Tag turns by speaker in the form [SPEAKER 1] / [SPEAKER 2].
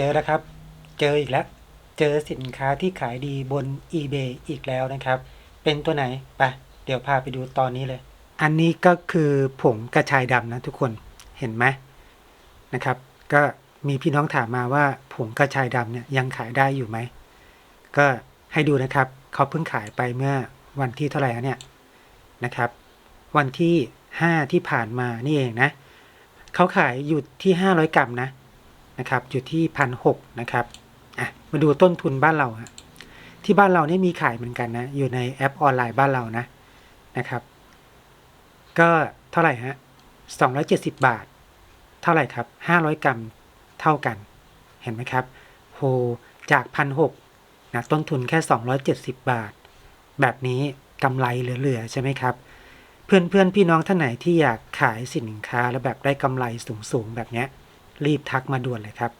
[SPEAKER 1] เจอแล้วครับ เจออีกแล้ว เจอสินค้าที่ขายดีบน eBay อีกแล้วนะครับ เป็นตัวไหนไปเดี๋ยวพาไปดูตอนนี้เลย อันนี้ก็คือผงกระชายดำนะทุกคนเห็นไหมนะครับ ก็มีพี่น้องถามมาว่าผงกระชายดำเนี่ยยังขายได้อยู่ไหม ก็ให้ดูนะครับเขาเพิ่งขายไปเมื่อวันที่เท่าไหร่เนี่ยนะครับ วันที่ 5 ที่ผ่านมานี่เองนะเขาขายอยู่ที่ 500 กรัมนะ นะครับอยู่ที่พันหกนะครับอะมาดูต้นทุนบ้านเราฮะที่บ้านเราเนี่ยมีขายเหมือนกันนะ อยู่ในแอปออนไลน์บ้านเรานะนะครับ ก็เท่าไหร่ฮะ270บบาท เท่าไหร่ครับ500กรัมเท่ากัน เห็นไหมครับโหจากพันหกนะต้นทุนแค่ 270 บาท แบบนี้กำไรเหลือๆใช่ไหมครับ เพื่อนๆพี่น้องท่านไหนที่อยากขายสินค้าแล้วแบบได้กำไรสูงๆแบบเนี้ย รีบทักมาด่วนเลยครับ